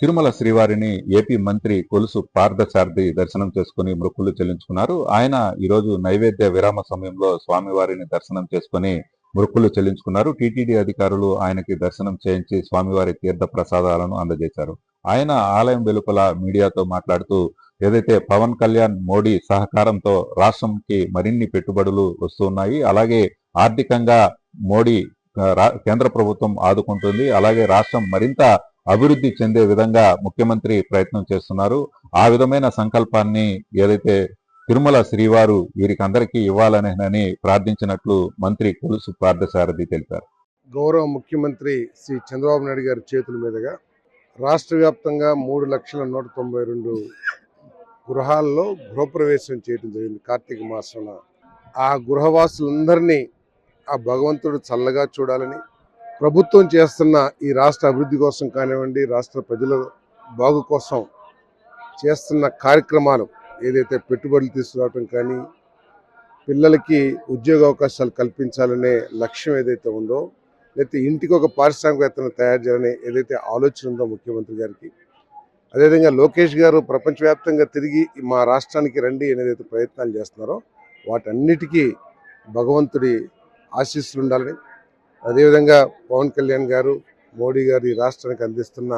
తిరుమల శ్రీవారిని ఏపీ మంత్రి కొలుసు పార్థసారథి దర్శనం చేసుకుని మృక్కులు చెల్లించుకున్నారు. ఆయన ఈరోజు నైవేద్య విరామ సమయంలో స్వామివారిని దర్శనం చేసుకుని మృక్కులు చెల్లించుకున్నారు. టీటీడీ అధికారులు ఆయనకి దర్శనం చేయించి స్వామివారి తీర్థ ప్రసాదాలను అందజేశారు. ఆయన ఆలయం వెలుపల మీడియాతో మాట్లాడుతూ ఏదైతే పవన్ కళ్యాణ్ మోడీ సహకారంతో రాష్ట్రంకి మరిన్ని పెట్టుబడులు వస్తున్నాయి అలాగే ఆర్థికంగా మోడీ రా- కేంద్ర ప్రభుత్వం ఆదుకుంటుంది అలాగే రాష్ట్రం మరింత అభివృద్ధి చెందే విధంగా ముఖ్యమంత్రి ప్రయత్నం చేస్తున్నారు. ఆ విధమైన సంకల్పాన్ని ఏదైతే తిరుమల శ్రీవారు వీరికి అందరికీ ఇవ్వాలనేనని ప్రార్థించినట్లు మంత్రి కొలుసు పార్థసారథి తెలిపారు. గౌరవ ముఖ్యమంత్రి శ్రీ చంద్రబాబు నాయుడు గారి చేతుల మీదుగా రాష్ట్ర వ్యాప్తంగా మూడు లక్షల నూట తొంభై రెండు గృహాల్లో గృహప్రవేశం చేయడం జరిగింది కార్తీక మాసంలో. ఆ గృహవాసులందరినీ ఆ భగవంతుడు చల్లగా చూడాలని ప్రభుత్వం చేస్తున్న ఈ రాష్ట్ర అభివృద్ధి కోసం కానివ్వండి రాష్ట్ర ప్రజల బాగు కోసం చేస్తున్న కార్యక్రమాలు ఏదైతే పెట్టుబడులు తీసుకురావటం కానీ పిల్లలకి ఉద్యోగ అవకాశాలు కల్పించాలనే లక్ష్యం ఏదైతే ఉందో లేకపోతే ఇంటికి ఒక పారిశ్రామికవేత్తను తయారు చేయాలనే ఏదైతే ఆలోచన ఉందో ముఖ్యమంత్రి గారికి. అదేవిధంగా లోకేష్ గారు ప్రపంచవ్యాప్తంగా తిరిగి మా రాష్ట్రానికి రండి అనేదైతే ప్రయత్నాలు చేస్తున్నారో వాటన్నిటికీ భగవంతుడి ఆశీస్సులు ఉండాలని అదేవిధంగా పవన్ కళ్యాణ్ గారు మోడీ గారు ఈ రాష్ట్రానికి అందిస్తున్న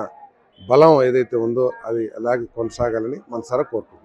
బలం ఏదైతే ఉందో అది అలాగే కొనసాగాలని మనసారా కోరుకుంటున్నాం.